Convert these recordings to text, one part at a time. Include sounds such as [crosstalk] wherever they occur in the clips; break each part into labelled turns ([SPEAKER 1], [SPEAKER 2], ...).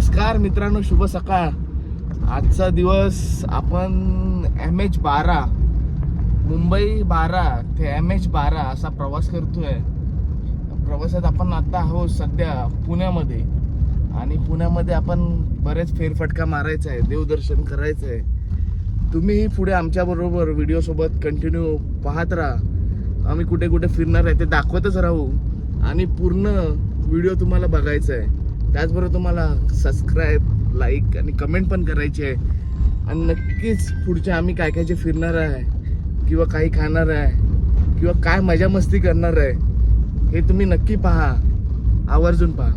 [SPEAKER 1] नमस्कार मित्रांनो शुभ सकाळ. आजचा दिवस आपण एम एच बारा मुंबई बारा ते एम एच बारा असा प्रवास करतोय. प्रवासात आपण आता आहोत सध्या पुण्यामध्ये. आणि पुण्यामध्ये आपण बरेच फेरफटका मारायचा आहे देवदर्शन करायचं आहे तुम्हीही पुढे आमच्याबरोबर व्हिडिओसोबत कंटिन्यू पाहत राहा. आम्ही कुठे कुठे फिरणार आहे ते दाखवतच राहू. आणि पूर्ण व्हिडिओ तुम्हाला बघायचा आहे. त्याचबरोबर तुम्हाला सबस्क्राईब लाईक आणि कमेंट पण करायची आहे. आणि नक्कीच पुढच्या आम्ही काय काय जे फिरणार आहे किंवा काही खाणार आहे किंवा काय मजा मस्ती करणार आहे हे तुम्ही नक्की पहा. आवर्जून पहा.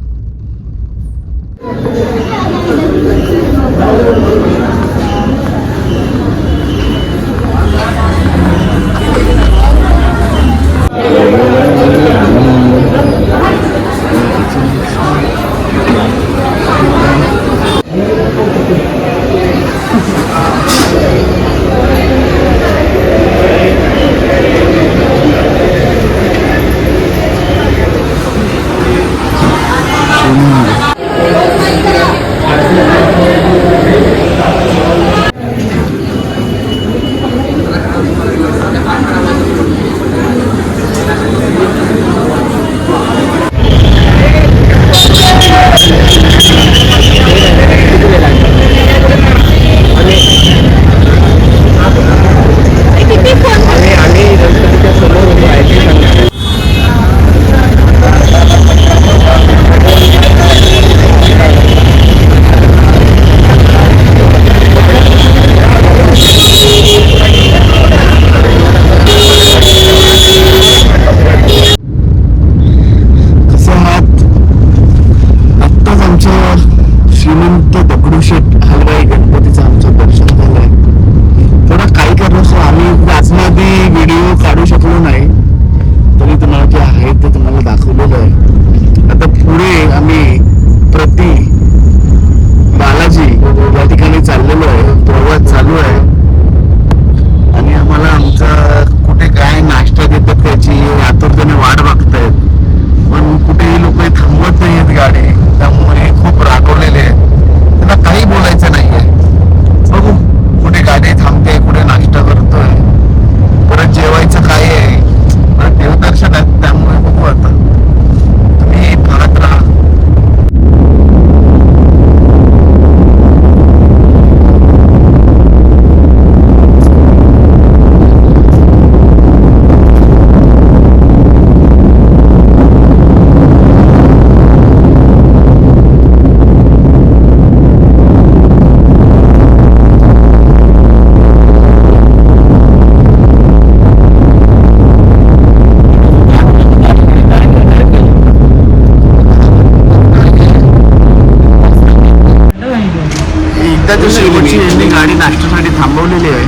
[SPEAKER 1] गाडी नाश्त्यासाठी थांबवलेली आहे.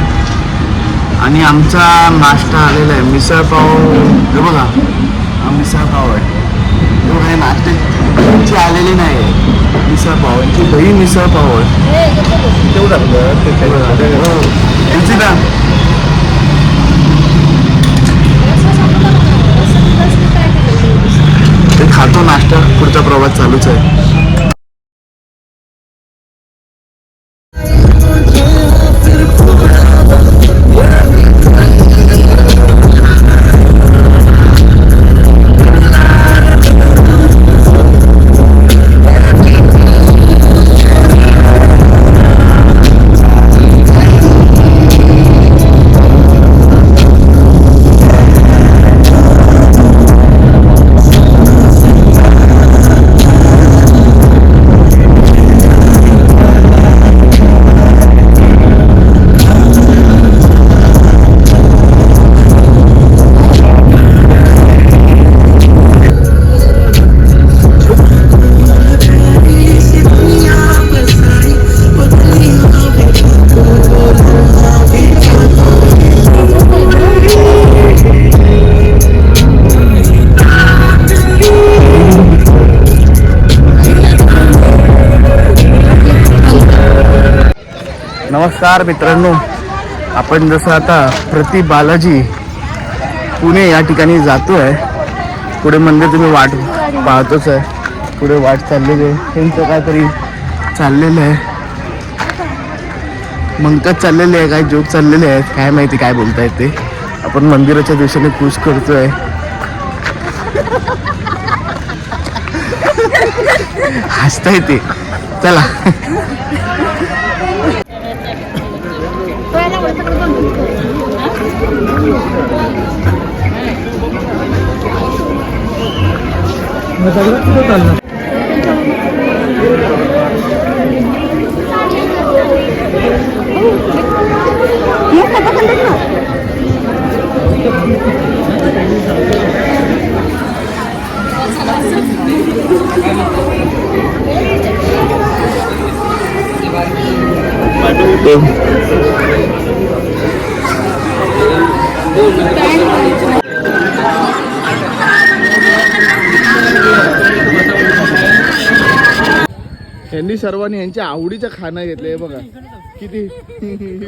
[SPEAKER 1] आणि आमचा नाश्ता आलेला आहे. मिसळ पाव हे बघा. हा मिसळ पाव आहे. हे बघा हे नाश्त्याची आलेली नाही आहे. मिसळ पाव यांची दही मिसळ पाव आहे. तेवढं हो. यांची ना ते खातो नाश्ता. पुढचा प्रवास चालूच आहे. नमस्कार मित्रांनो. आपण जसं आता प्रति बालाजी पुणे या ठिकाणी जातो आहे पुढे मंदिर तुम्ही वाट पाहतोच आहे. पुढे वाट चाललेली आहे. त्यांचं काहीतरी चाललेलं आहे. मंगत चाललेले आहे काय जोक चाललेले आहेत. काय माहिती काय बोलतायत ते. आपण मंदिराच्या दिवसाने पूज करतोय. [laughs] हसताय ते. चला. जायला आवडतं कुठं चाललं Thank you. यांनी सर्वांनी यांच्या आवडीचं खाणं घेतलंय हे बघा. किती?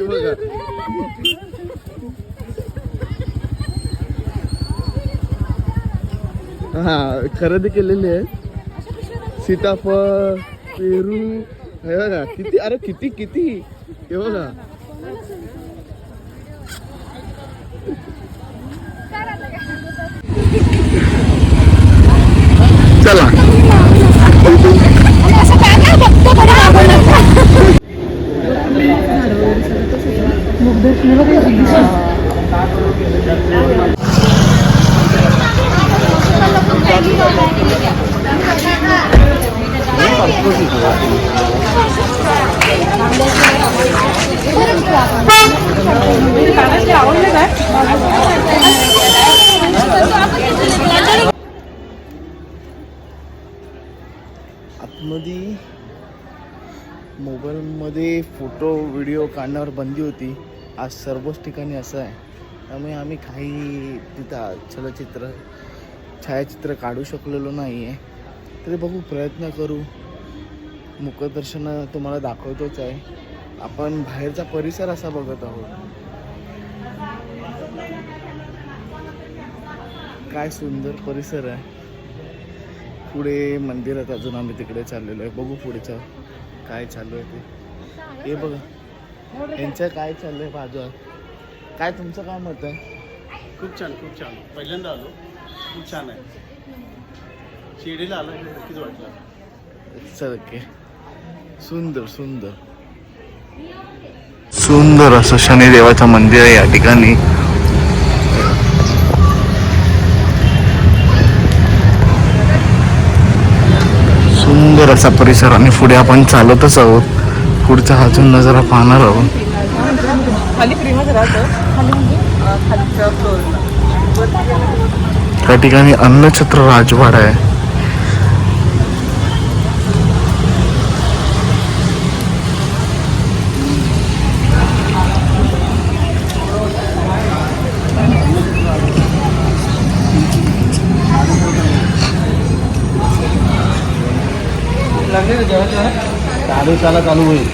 [SPEAKER 1] बघा. हा खरेदी केलेली आहे. सीताफळ पेरू हे बघा किती अरे किती किती? हे बघा. चला. मध्ये मोबाईलमध्ये फोटो व्हिडिओ काढण्यावर बंदी होती. आज सर्वच ठिकाणी असं आहे. त्यामुळे आम्ही काही तिथं चलचित्र छायाचित्र काढू शकलेलो नाही आहे तरी बघू प्रयत्न करू. मुखदर्शन तुम्हाला दाखवतोच आहे. आपण बाहेरचा परिसर असा बघत आहोत. काय सुंदर परिसर आहे. पुढे मंदिरात अजून आम्ही तिकडे चाललेलो आहे. बघू पुढचं काय चालू आहे ते. हे बघा यांचं काय चाललंय बाजू काय तुमचं काय मत आहे
[SPEAKER 2] खूप छान खूप छान. पहिल्यांदा आलो. खूप छान आहे. शिर्डीला आलो की नक्कीच वाटलं.
[SPEAKER 1] ओके सुंदर सुंदर. सुंदर असं शनिदेवाचं मंदिर आहे या ठिकाणी. सुंदर असा परिसर आणि पुढे आपण चालतच आहोत. पुढचा अजून नजारा पाहणार आहोत.
[SPEAKER 3] म्हणजे
[SPEAKER 1] त्या ठिकाणी अन्नछत्र राजवाड आहे.
[SPEAKER 2] चालू चालू होईल.